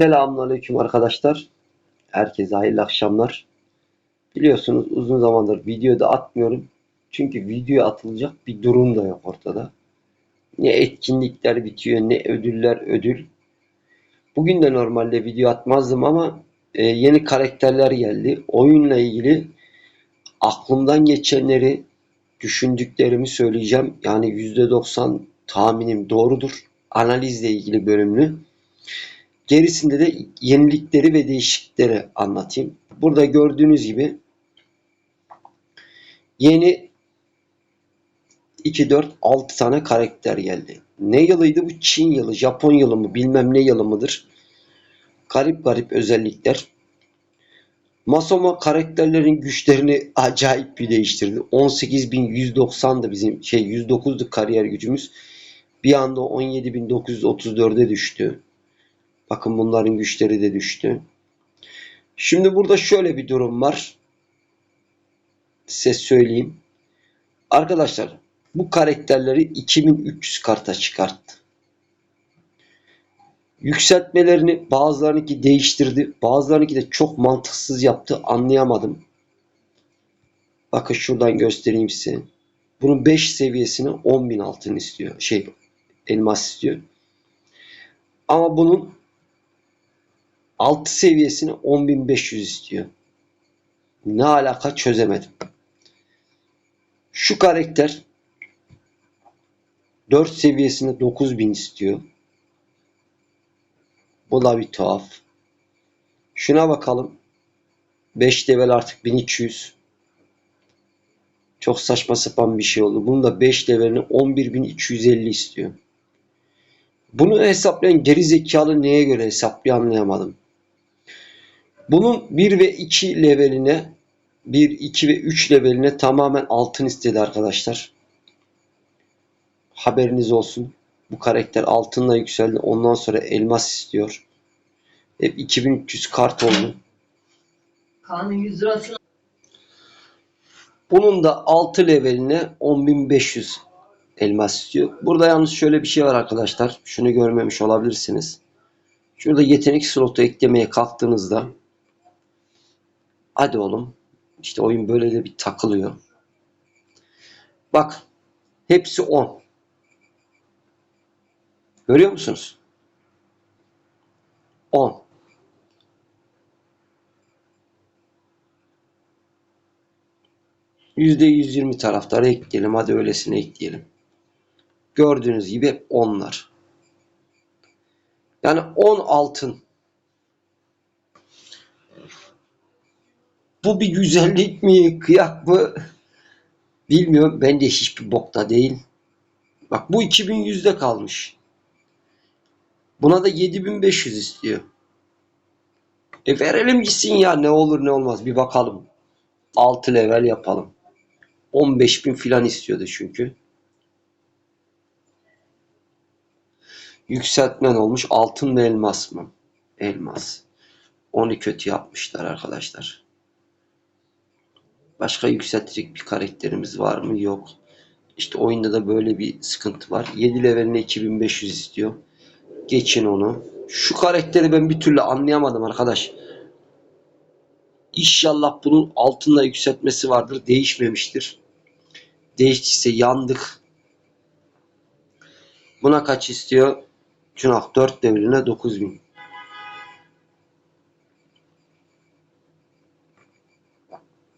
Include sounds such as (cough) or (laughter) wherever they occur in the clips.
Selamünaleyküm arkadaşlar. Herkese hayırlı akşamlar. Biliyorsunuz uzun zamandır video da atmıyorum. Çünkü video atılacak bir durum da yok ortada. Ne etkinlikler bitiyor ne ödüller ödül. Bugün de normalde video atmazdım ama e, yeni karakterler geldi. Oyunla ilgili aklımdan geçenleri düşündüklerimi söyleyeceğim. Yani %90 tahminim doğrudur. Analizle ilgili bölümlü. Gerisinde de yenilikleri ve değişiklikleri anlatayım. Burada gördüğünüz gibi yeni 2, 4, 6 tane karakter geldi. Ne yılıydı bu? Çin yılı, Japon yılı mı bilmem ne yılı mıdır? Garip garip özellikler. Masoma karakterlerin güçlerini acayip bir değiştirdi. 18.190'dı bizim şey 109'du kariyer gücümüz. Bir anda 17.934'e düştü. Bakın bunların güçleri de düştü. Şimdi burada şöyle bir durum var. Size söyleyeyim. Arkadaşlar bu karakterleri 2300 karta çıkarttı. Yükseltmelerini bazılarınınki değiştirdi. Bazılarınınki de çok mantıksız yaptı. Anlayamadım. Bakın şuradan göstereyim size. Bunun 5 seviyesine 10.000 altın istiyor. Şey elmas istiyor. Ama bunun 6 seviyesini 10.500 istiyor. Ne alaka çözemedim. Şu karakter 4 seviyesini 9000 istiyor. Bu da bir tuhaf. Şuna bakalım. 5 level artık 1200. Çok saçma sapan bir şey oldu. Bunun da 5 levelini 11250 istiyor. Bunu hesaplayan geri zekalı neye göre hesaplıyor anlayamadım. Bunun 1 ve 2 leveline 1, 2 ve 3 leveline tamamen altın istedi arkadaşlar. Haberiniz olsun. Bu karakter altınla yükseldi. Ondan sonra elmas istiyor. Hep 2300 kart oldu. Kaan'ın 100 lirasını Bunun da 6 leveline 10500 elmas istiyor. Burada yalnız şöyle bir şey var arkadaşlar. Şunu görmemiş olabilirsiniz. Şurada yetenek slotu eklemeye kalktığınızda hadi oğlum işte oyun böyle de bir takılıyor. Bak hepsi 10. Görüyor musunuz? 10. %120 taraftarı ekleyelim. Hadi öylesine ekleyelim. Gördüğünüz gibi onlar. Yani 10 altın. Bu bir güzellik mi? Kıyak mı? Bilmiyorum. Bence hiçbir bokta değil. Bak bu 2100'de kalmış. Buna da 7500 istiyor. E verelim gitsin ya ne olur ne olmaz bir bakalım. 6 level yapalım. 15.000 filan istiyordu çünkü. Yükseltmen olmuş. Altın mı elmas mı? Elmas. Onu kötü yapmışlar arkadaşlar. Başka yükseltecek bir karakterimiz var mı? Yok. İşte oyunda da böyle bir sıkıntı var. 7 leveline 2500 istiyor. Geçin onu. Şu karakteri ben bir türlü anlayamadım arkadaş. İnşallah bunun altınla yükseltmesi vardır. Değişmemiştir. Değiştiyse yandık. Buna kaç istiyor? Cunak 4 devrine 9000.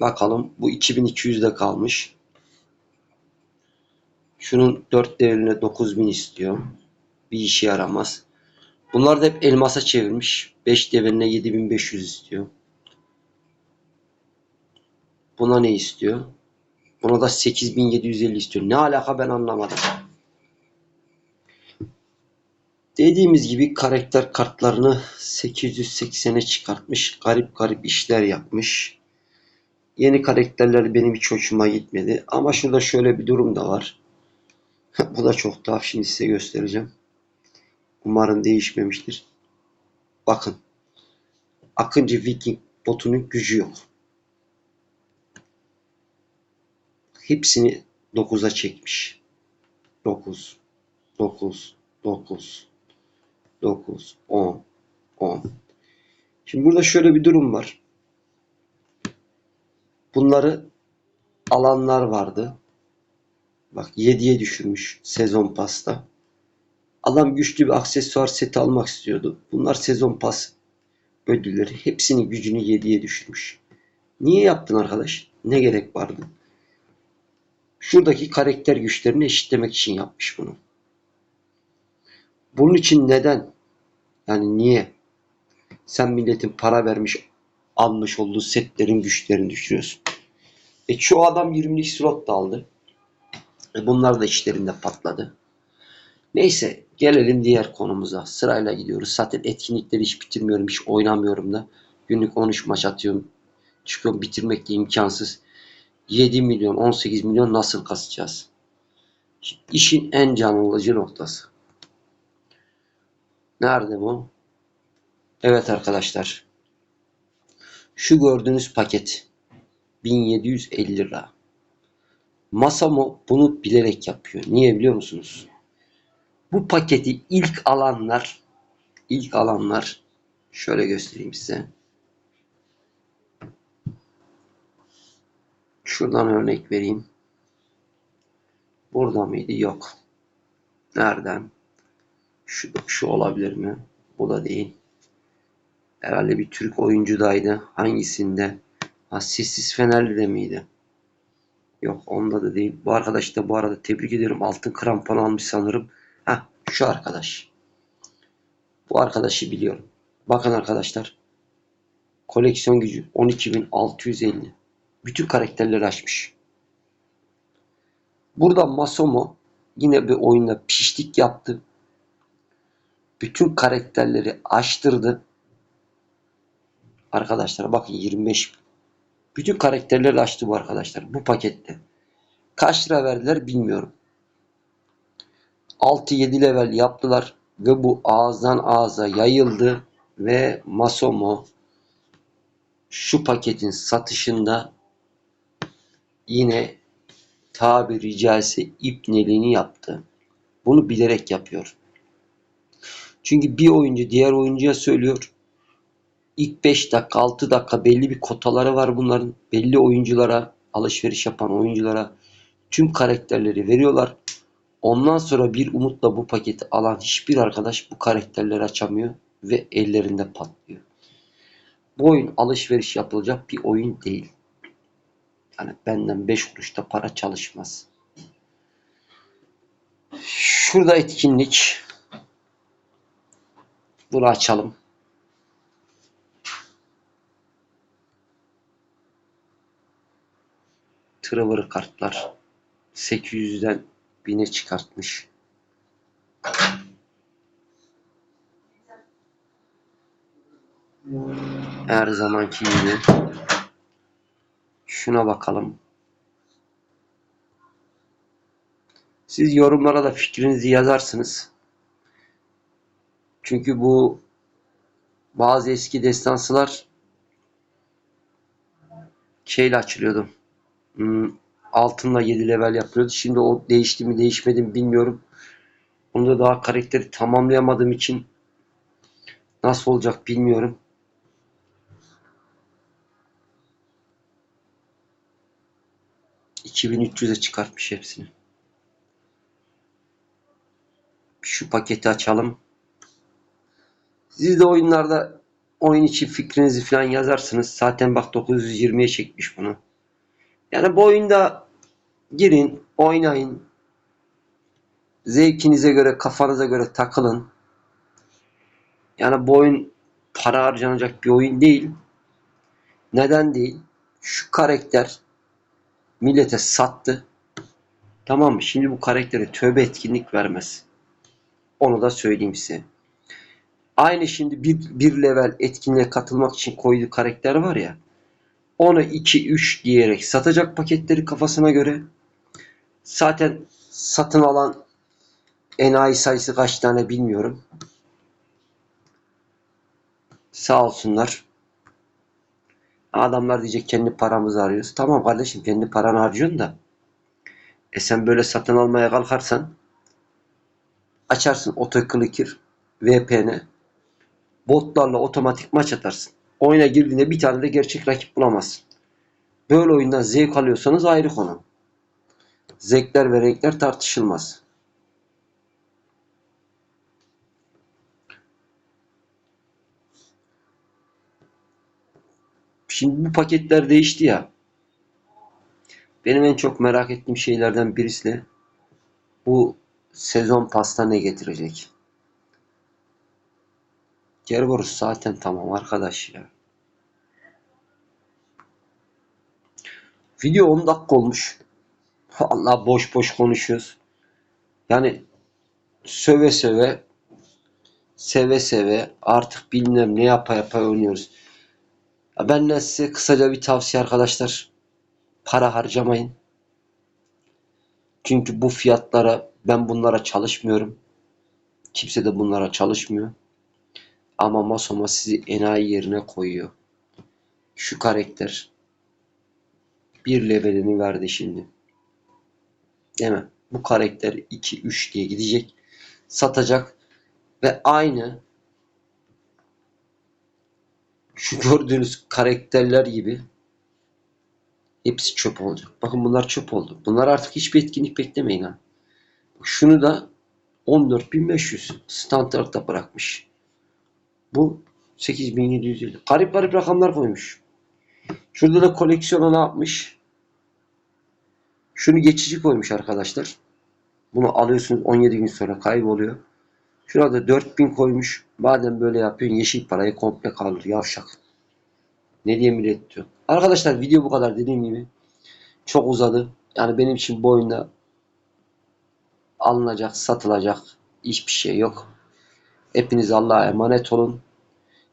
Bakalım bu 2200'de kalmış. Şunun 4 devrine 9000 istiyor. Bir işe yaramaz. Bunlar da hep elmasa çevirmiş. 5 devrine 7500 istiyor. Buna ne istiyor? Buna da 8750 istiyor. Ne alaka ben anlamadım. Dediğimiz gibi karakter kartlarını 880'e çıkartmış. Garip garip işler yapmış. Yeni karakterler benim hiç hoşuma gitmedi. Ama şurada şöyle bir durum da var. (laughs) Bu da çok tuhaf. Şimdi size göstereceğim. Umarım değişmemiştir. Bakın. Akıncı Viking botunun gücü yok. Hepsini 9'a çekmiş. 9, 9, 9, 9, 10, 10. Şimdi burada şöyle bir durum var. Bunları alanlar vardı. Bak 7'ye düşürmüş sezon pasta. Adam güçlü bir aksesuar seti almak istiyordu. Bunlar sezon pas ödülleri. Hepsinin gücünü 7'ye düşürmüş. Niye yaptın arkadaş? Ne gerek vardı? Şuradaki karakter güçlerini eşitlemek için yapmış bunu. Bunun için neden? Yani niye? Sen milletin para vermiş almış olduğu setlerin güçlerini düşürüyorsun. E şu adam 20'lik slot da aldı. E bunlar da işlerinde patladı. Neyse gelelim diğer konumuza. Sırayla gidiyoruz. Zaten etkinlikleri hiç bitirmiyorum. Hiç oynamıyorum da. Günlük 13 maç atıyorum. Çıkıyorum bitirmek de imkansız. 7 milyon 18 milyon nasıl kasacağız? İşin en can alıcı noktası. Nerede bu? Evet arkadaşlar. Şu gördüğünüz paket 1750 lira. Masamo bunu bilerek yapıyor. Niye biliyor musunuz? Bu paketi ilk alanlar ilk alanlar şöyle göstereyim size. Şuradan örnek vereyim. Burada mıydı? Yok. Nereden? Şu, şu olabilir mi? Bu da değil. Herhalde bir Türk oyuncudaydı. Hangisinde? Ha, Sessiz Fenerli'de miydi? Yok onda da değil. Bu arkadaş da bu arada tebrik ediyorum. Altın krampon almış sanırım. Ha şu arkadaş. Bu arkadaşı biliyorum. Bakın arkadaşlar. Koleksiyon gücü 12.650. Bütün karakterleri açmış. Burada Masomo yine bir oyunda piştik yaptı. Bütün karakterleri açtırdı. Arkadaşlar bakın 25 bütün karakterleri açtı bu arkadaşlar bu pakette. Kaç lira verdiler bilmiyorum. 6-7 level yaptılar ve bu ağızdan ağza yayıldı ve Masomo şu paketin satışında yine tabiri caizse ipneliğini yaptı. Bunu bilerek yapıyor. Çünkü bir oyuncu diğer oyuncuya söylüyor. İlk 5 dakika 6 dakika belli bir kotaları var bunların. Belli oyunculara alışveriş yapan oyunculara tüm karakterleri veriyorlar. Ondan sonra bir umutla bu paketi alan hiçbir arkadaş bu karakterleri açamıyor ve ellerinde patlıyor. Bu oyun alışveriş yapılacak bir oyun değil. Yani benden 5 kuruşta para çalışmaz. Şurada etkinlik. Bunu açalım. Tırıvırı kartlar. 800'den 1000'e çıkartmış. Her zamanki gibi. Şuna bakalım. Siz yorumlara da fikrinizi yazarsınız. Çünkü bu bazı eski destansılar şeyle açılıyordu. Hmm, altınla 7 level yapıyordu. Şimdi o değişti mi değişmedi mi bilmiyorum. Onda daha karakteri tamamlayamadığım için nasıl olacak bilmiyorum. ...2300'e çıkartmış hepsini. Şu paketi açalım. Siz de oyunlarda oyun için fikrinizi falan yazarsınız. Zaten bak 920'ye çekmiş bunu. Yani bu oyunda girin, oynayın. Zevkinize göre, kafanıza göre takılın. Yani bu oyun para harcanacak bir oyun değil. Neden değil? Şu karakter millete sattı. Tamam mı? Şimdi bu karaktere tövbe etkinlik vermez. Onu da söyleyeyim size. Aynı şimdi bir, bir level etkinliğe katılmak için koyduğu karakter var ya. Onu 2-3 diyerek satacak paketleri kafasına göre. Zaten satın alan enayi sayısı kaç tane bilmiyorum. Sağ olsunlar. Adamlar diyecek kendi paramızı arıyoruz. Tamam kardeşim kendi paranı harcıyorsun da. E sen böyle satın almaya kalkarsan açarsın otoclicker VPN Botlarla otomatik maç atarsın. Oyuna girdiğinde bir tane de gerçek rakip bulamazsın. Böyle oyundan zevk alıyorsanız ayrı konu. Zevkler ve renkler tartışılmaz. Şimdi bu paketler değişti ya. Benim en çok merak ettiğim şeylerden birisi de bu sezon pasta ne getirecek? Kerberos zaten tamam arkadaş ya. Video 10 dakika olmuş. Allah boş boş konuşuyoruz. Yani söve söve seve seve artık bilmem ne yapa yapa oynuyoruz. Benden size kısaca bir tavsiye arkadaşlar. Para harcamayın. Çünkü bu fiyatlara ben bunlara çalışmıyorum. Kimse de bunlara çalışmıyor. Ama Masoma sizi enayi yerine koyuyor. Şu karakter bir levelini verdi şimdi. Değil mi? Bu karakter 2-3 diye gidecek. Satacak. Ve aynı şu gördüğünüz karakterler gibi hepsi çöp olacak. Bakın bunlar çöp oldu. Bunlar artık hiçbir etkinlik beklemeyin ha. Şunu da 14.500 standartta bırakmış. Bu 8750. Garip garip rakamlar koymuş. Şurada da koleksiyona ne yapmış? Şunu geçici koymuş arkadaşlar. Bunu alıyorsunuz 17 gün sonra kayboluyor. Şurada 4000 koymuş. Madem böyle yapıyorsun yeşil parayı komple kalır yavşak. Ne diye millet diyor. Arkadaşlar video bu kadar dediğim gibi. Çok uzadı. Yani benim için bu oyunda alınacak, satılacak hiçbir şey yok. Hepiniz Allah'a emanet olun.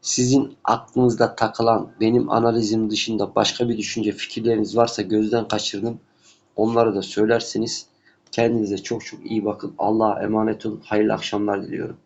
Sizin aklınızda takılan benim analizim dışında başka bir düşünce fikirleriniz varsa gözden kaçırdım. Onları da söylersiniz. Kendinize çok çok iyi bakın. Allah'a emanet olun. Hayırlı akşamlar diliyorum.